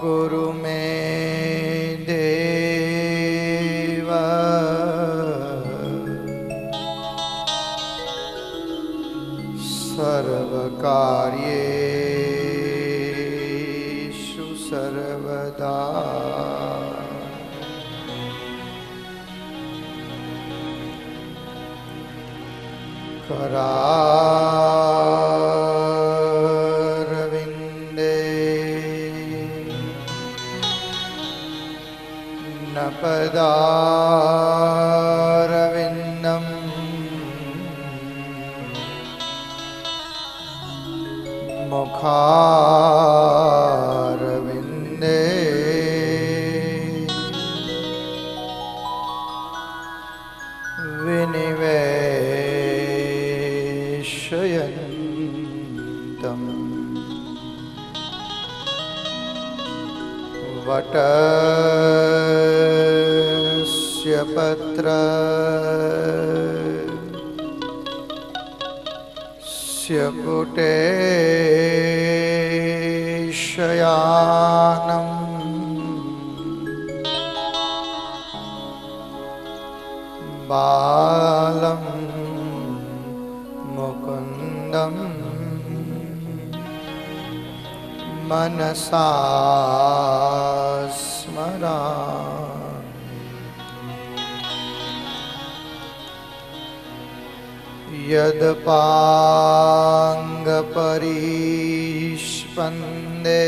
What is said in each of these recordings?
कुरु मे देव सर्वकार्येषु सर्वदा करारविन्दे पदारविन्दम् मुखारविन्दे विनिवेशयन्तम् वटस्य પત્ર સ્યપુટે શયાનમ બાલમ મુકુંદમ મનસા સ્મરા यदपाङ्गपरीष्पन्दे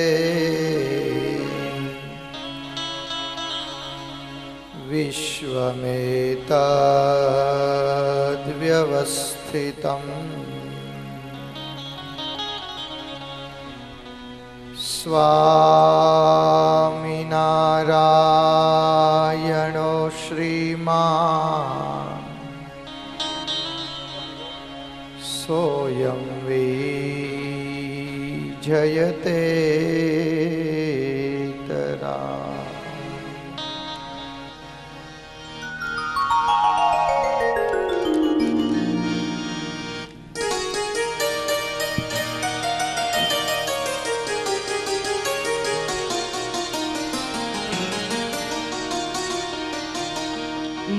विश्वमेतद्व्यवस्थितम् स्वामिनारायणो श्रीमान् सोऽयं विजयते तरा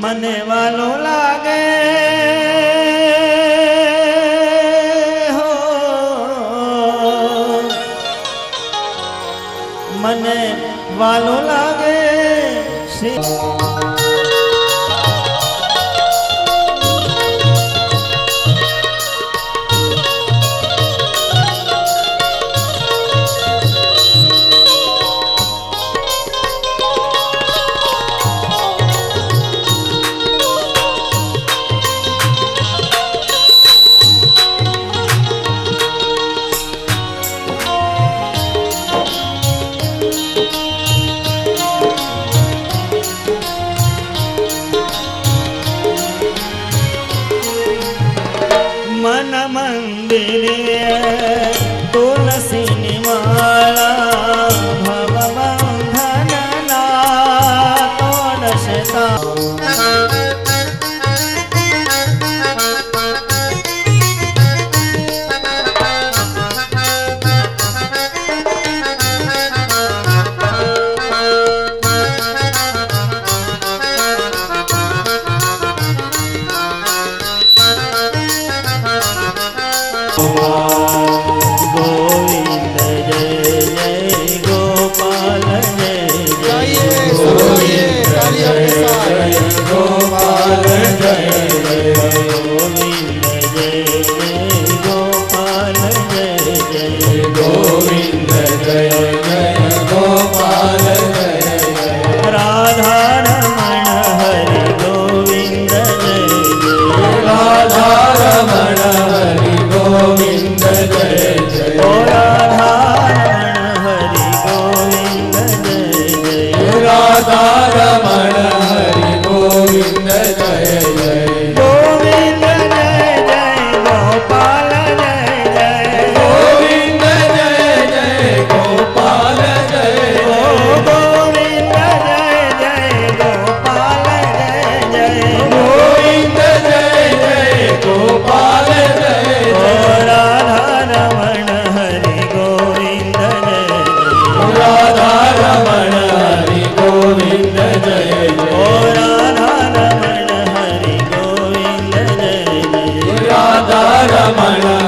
મને વાલો લાગે વાલો લાગે રમણ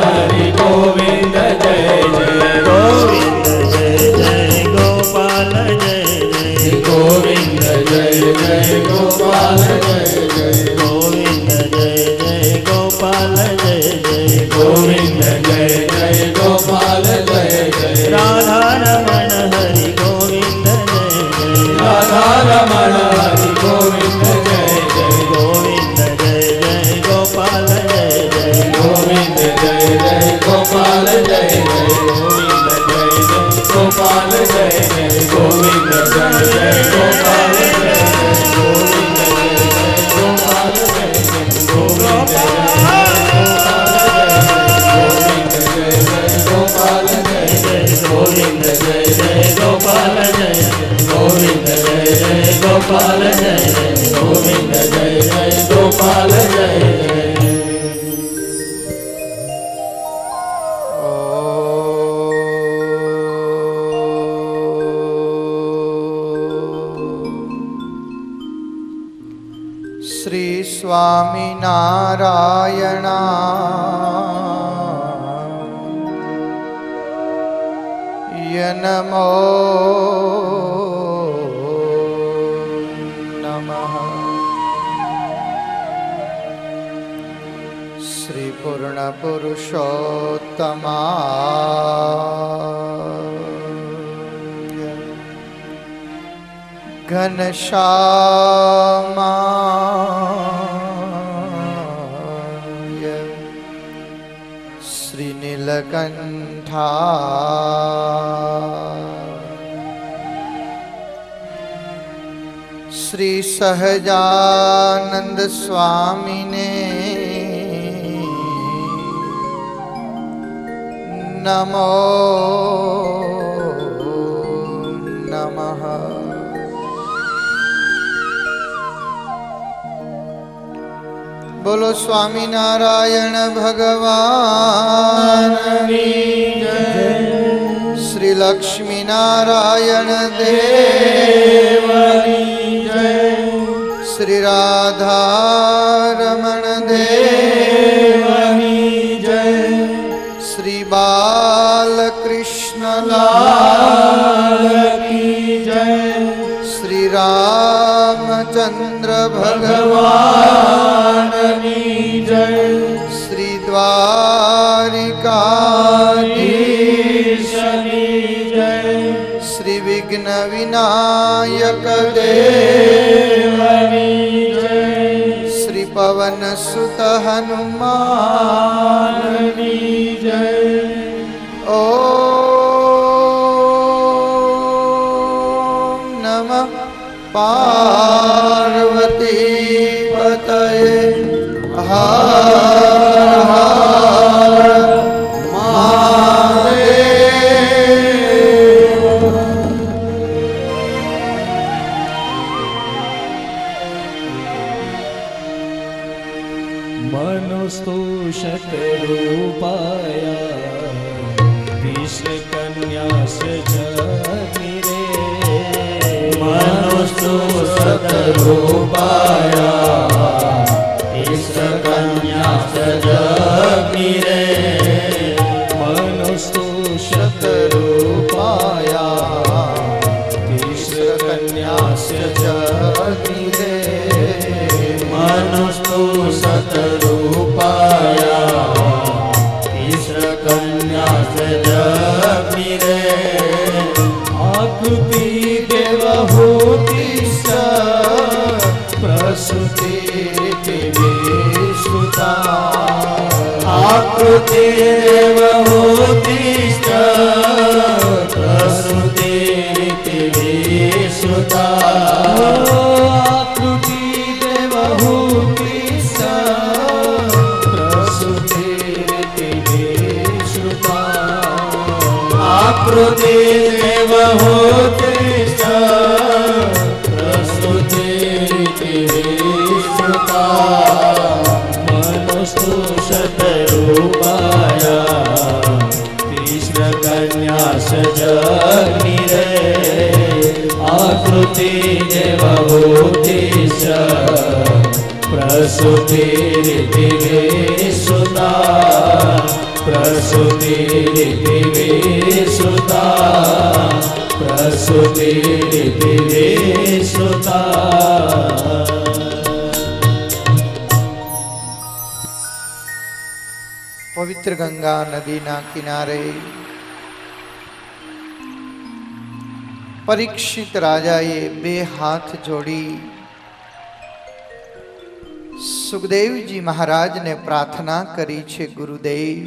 ગોવિંદ જય જય ગોપાલ જય જય ગોવિંદ જય નમો. શ્રી પૂર્ણ પુરુષોત્તમા ઘનશ્યામાય શ્રીનીલકંઠા. શ્રી સહજાનંદ સ્વામીને નમો નમઃ. બોલો સ્વામિનારાયણ ભગવાન. શ્રી લક્ષ્મીનારાયણ દેવ. શ્રી રાધારમણ દેવ શ્રી બાલકૃષ્ણ શ્રી રામચંદ્ર ભગવાન શ્રી દ્વારિકાધીશ શ્રી વિઘ્ન વિનાયક દેવ પવન સુત હનુમાન ઓ નમ પાર્વતી પતય હર આકૃતિરેવ હોતિશ્ચ પ્રસૃતિરિતિ વિશ્રુતા देवभूतिश प्रसुतिरितिवेसुता प्रसुतिरितिवेसुता प्रसुतिरितिवेसुता पवित्र गंगा नदी ना किनारे પરીક્ષિત રાજાએ બે હાથ જોડી સુખદેવજી મહારાજને પ્રાર્થના કરી છે, ગુરુદેવ,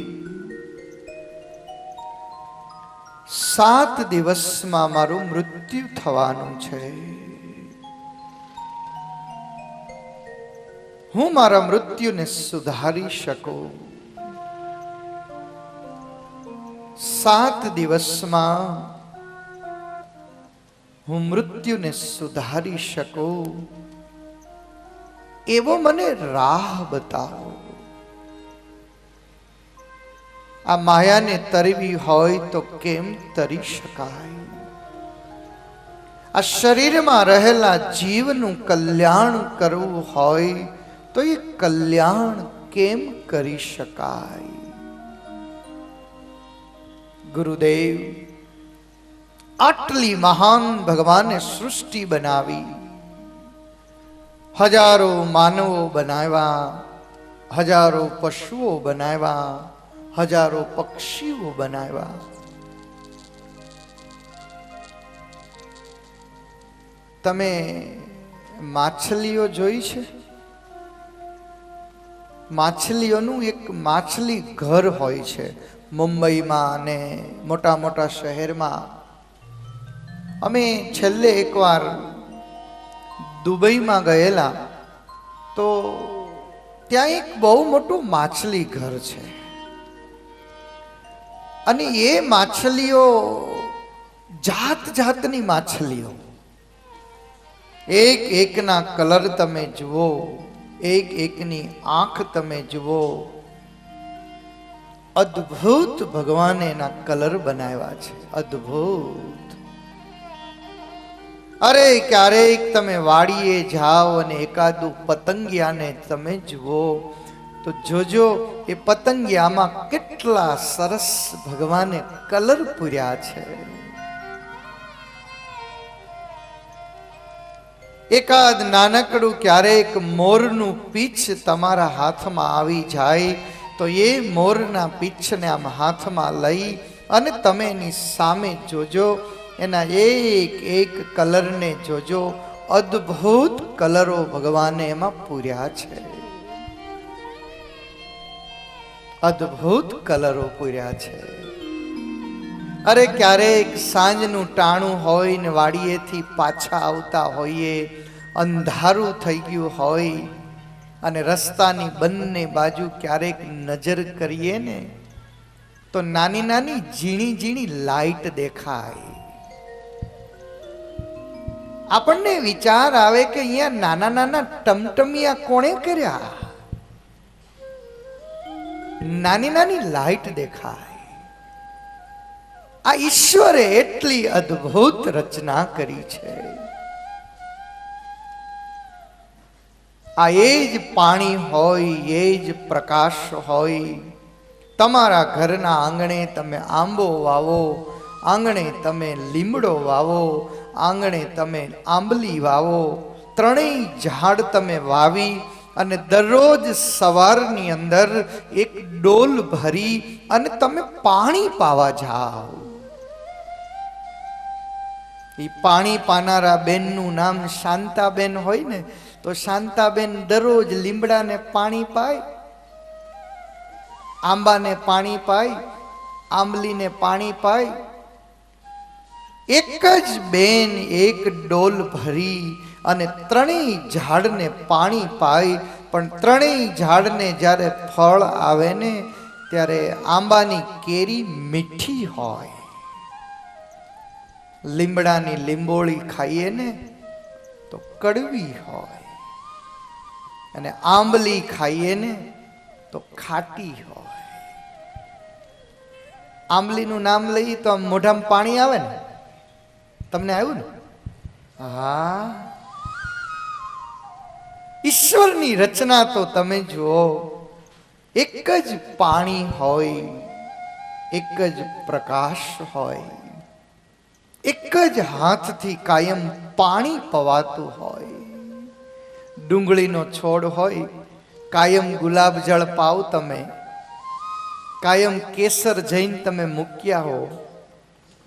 સાત દિવસમાં મારું મૃત્યુ થવાનું છે. હું મારા મૃત્યુને સુધારી શકું. સાત દિવસમાં હું મૃત્યુને સુધારી શકું? એવો મને રાહ બતાવો. આ માયાને તરવી હોય તો કેમ તરી શકાય? આ શરીરમાં રહેલા જીવનું કલ્યાણ કરવું હોય તો એ કલ્યાણ કેમ કરી શકાય? ગુરુદેવ આટલી મહાન ભગવાને સૃષ્ટિ બનાવી. હજારો માનવો બનાવ્યા, હજારો પશુઓ બનાવ્યા, હજારો પક્ષીઓ બનાવ્યા. તમે માછલીઓ જોઈ છે? માછલીઓનું એક માછલી ઘર હોય છે મુંબઈમાં અને મોટા મોટા શહેરમાં. અમે છેલ્લે એકવાર દુબઈમાં ગયેલા, તો ત્યાં એક બહુ મોટું માછલી ઘર છે. અને એ માછલીઓ જાત જાતની માછલીઓ. એક એકના કલર તમે જુઓ, એક એકની આંખ તમે જુઓ. અદ્ભુત ભગવાને એના કલર બનાવ્યા છે, અદ્ભુત. અરે ક્યારેક તમે વાડીએ જાઓ અને એકાદું પતંગિયાને તમે જુઓ, તો જોજો એ પતંગિયામાં કેટલા સરસ ભગવાને કલર પૂર્યા છે. એકાદ નાનકડું ક્યારેક મોરનું પીછ તમારા હાથમાં આવી જાય, તો એ મોરના પીછને આમ હાથમાં લઈ અને તમે એની સામે જોજો એના એક એક કલરને જોજો. અદ્ભુત કલરો ભગવાને એમાં પૂર્યા છે. અદ્ભુત કલરો પૂર્યા છે. અરે ક્યારેક સાંજનું ટાણું હોય ને વાડીએથી પાછા આવતા હોઈએ, અંધારું થઈ ગયું હોય અને રસ્તાની બંને બાજુ ક્યારેક નજર કરીએ ને, તો નાની નાની ઝીણી ઝીણી લાઈટ દેખાય. આપણને વિચાર આવે કે અહીંયા નાના નાના ટમટમિયા કોણે કર્યા? નાની નાની લાઈટ દેખાય. આ ઈશ્વરે એટલી અદ્ભુત રચના કરી છે. આ એ જ પાણી હોય, એ જ પ્રકાશ હોય. તમારા ઘરના આંગણે તમે આંબો વાવો, આંગણે તમે લીમડો વાવો આંગણે તમે આંબલી વાવો, ત્રણેય ઝાડ તમે વાવી અને દરરોજ સવારની અંદર એક ડોલ ભરી અને તમે પાણી પાવા જાઓ. એ પાણી પાનારા બેનનું નામ શાંતાબેન હોય ને, તો શાંતાબેન દરરોજ લીમડાને પાણી પાય, આંબાને પાણી પાય, આંબલીને પાણી પાય એક જ બેન એક ડોલ ભરી અને ત્રણેય ઝાડને પાણી પાઈ. પણ ત્રણેય ઝાડને જ્યારે ફળ આવે ને, ત્યારે આંબાની કેરી મીઠી હોય. લીમડાની લીંબોળી ખાઈએ ને, તો કડવી હોય. અને આંબલી ખાઈએ ને, તો ખાટી હોય. આંબલીનું નામ લઈએ તો આમ મોઢામાં પાણી આવે ને? તમને આવ્યું ને? હા ઈશ્વરની રચના તો તમે જુઓ. એક જ પાણી હોય, એક જ પ્રકાશ હોય, એક જ હાથથી કાયમ પાણી પવાતું હોય. ડુંગળીનો છોડ હોય, કાયમ ગુલાબ જળ પાવ તમે. કાયમ કેસર જૈન તમે મૂક્યા હો.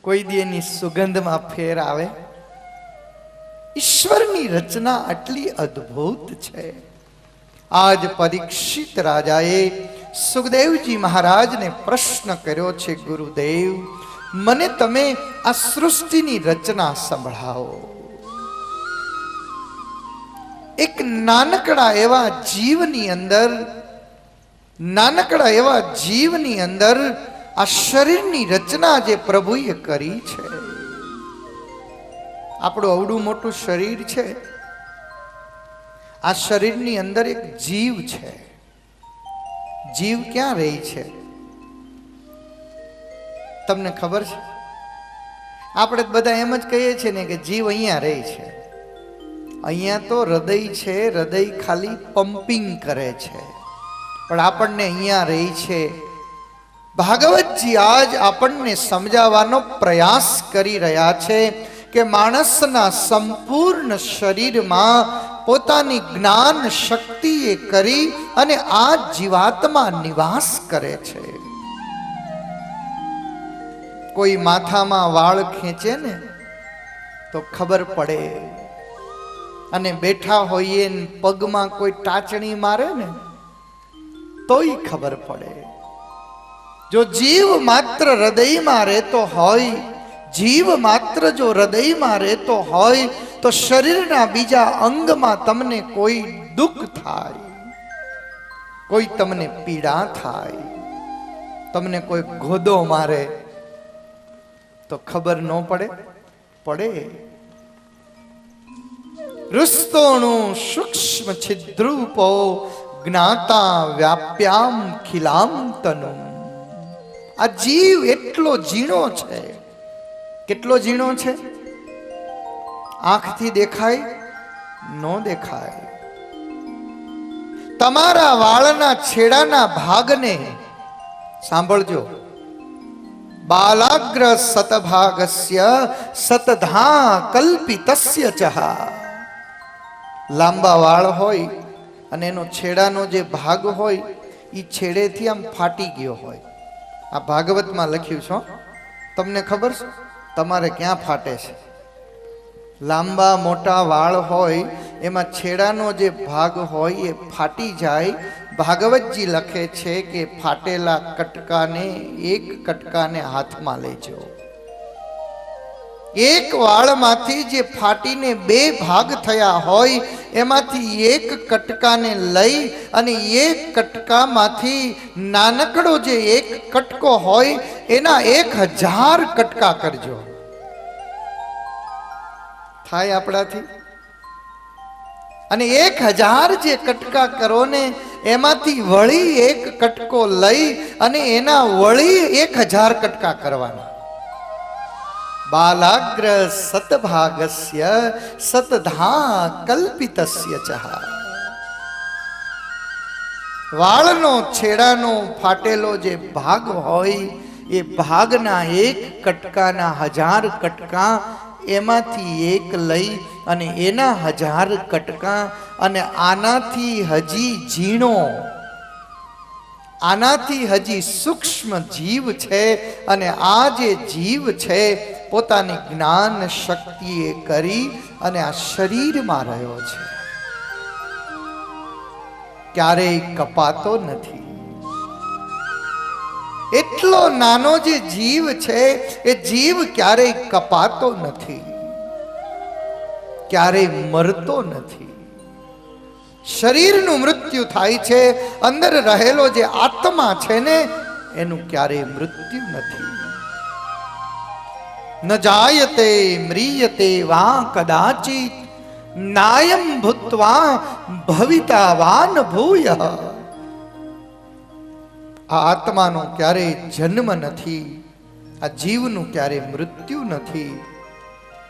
કોઈ દી એની સુગંધમાં ફેર આવે? ઈશ્વરની રચના આટલી અદ્ભુત છે. આજ પરીક્ષિત રાજાએ સુખદેવજી મહારાજને પ્રશ્ન કર્યો છે, ગુરુદેવ, મને તમે આ સૃષ્ટિની રચના સંભળાવો. એક નાનકડા એવા જીવની અંદર, નાનકડા એવા જીવની અંદર આ શરીરની રચના જે પ્રભુએ કરી છે, આપણું અવડું મોટું શરીર છે, આ શરીરની અંદર એક જીવ છે. જીવ ક્યાં રહી છે? તમને ખબર છે? આપણે બધા એમ જ કહીએ છીએ ને કે જીવ અહીંયા રહે છે. અહીંયા તો હૃદય છે, હૃદય ખાલી પમ્પિંગ કરે છે. પણ આપણને અહીંયા રહી છે ભાગવતજી આજ આપણને સમજાવવાનો પ્રયાસ કરી રહ્યા છે કે માણસના સંપૂર્ણ શરીરમાં પોતાની જ્ઞાન શક્તિએ કરી અને આ જીવાત્મા નિવાસ કરે છે. કોઈ માથામાં વાળ ખેંચે ને તો ખબર પડે. અને બેઠા હોઈએ પગમાં કોઈ ટાચણી મારે ને તોય ખબર પડે. જો જીવ માત્ર હૃદયમાં રહેતો હોય જીવ માત્ર જો હૃદયમાં રહેતો હોય તો શરીરના બીજા અંગમાં તમને કોઈ દુઃખ થાય કોઈ તમને પીડા થાય તમને કોઈ ગોદો મારે તો ખબર ન પડે પડે રુસ્તોણું સૂક્ષ્મ છિદ્રુપો જ્ઞાતા વ્યાપ્યામ ખિલામ તનુ આ જીવ એટલો ઝીણો છે. કેટલો ઝીણો છે? આંખથી દેખાય, ન દેખાય. તમારા વાળના છેડાના ભાગને સાંભળજો. બાલાગ્ર સતભાગસ્ય સતધા કલ્પિતસ્ય ચહા લાંબા વાળ હોય અને એનો છેડાનો જે ભાગ હોય એ છેડેથી આમ ફાટી ગયો હોય. આ ભાગવતમાં લખ્યું છો, તમને ખબર છે, તમારે ક્યાં ફાટે છે? લાંબા મોટા વાળ હોય, એમાં છેડાનો જે ભાગ હોય એ ફાટી જાય. ભાગવતજી લખે છે કે ફાટેલા કટકાને એક કટકાને હાથમાં લેજો. એક વાળમાંથી જે ફાટીને બે ભાગ થયા હોય, એમાંથી એક કટકાને લઈ અને એક કટકામાંથી નાનકડો જે એક કટકો હોય, એના એક હજાર કટકા કરજો. થાય આપણાથી? અને એક હજાર જે કટકા કરો ને, એમાંથી વળી એક કટકો લઈ અને એના વળી એક હજાર કટકા કરવાના. બાલાગ્ર સતભાગસ્ય સતધા કલ્પિતસ્ય ચહા વાળનો છેડાનો ફાટેલો જે ભાગ હોય એ ભાગના એક કટકાના હજાર કટકા એમાંથી એક લઈ અને એના હજાર કટકા અને આનાથી હજી ઝીણો આનાથી હજી સૂક્ષ્મ જીવ છે અને આ જે જીવ છે પોતાની જ્ઞાન શક્તિએ કરી અને આ શરીરમાં રહ્યો છે. ક્યારેય કપાતો નથી. એટલો નાનો જે જીવ છે, એ જીવ ક્યારેય કપાતો નથી. ક્યારેય મરતો નથી. શરીરનું મૃત્યુ થાય છે, અંદર રહેલો જે આત્મા છે ને, એનું ક્યારેય મૃત્યુ નથી. ન જાયતે મ્રિયતે વા કદાચિત, નાયમ ભૂત્વા ભવિતાવાન ભૂય. આ આત્માનો ક્યારેય જન્મ નથી, આ જીવનું ક્યારેય મૃત્યુ નથી.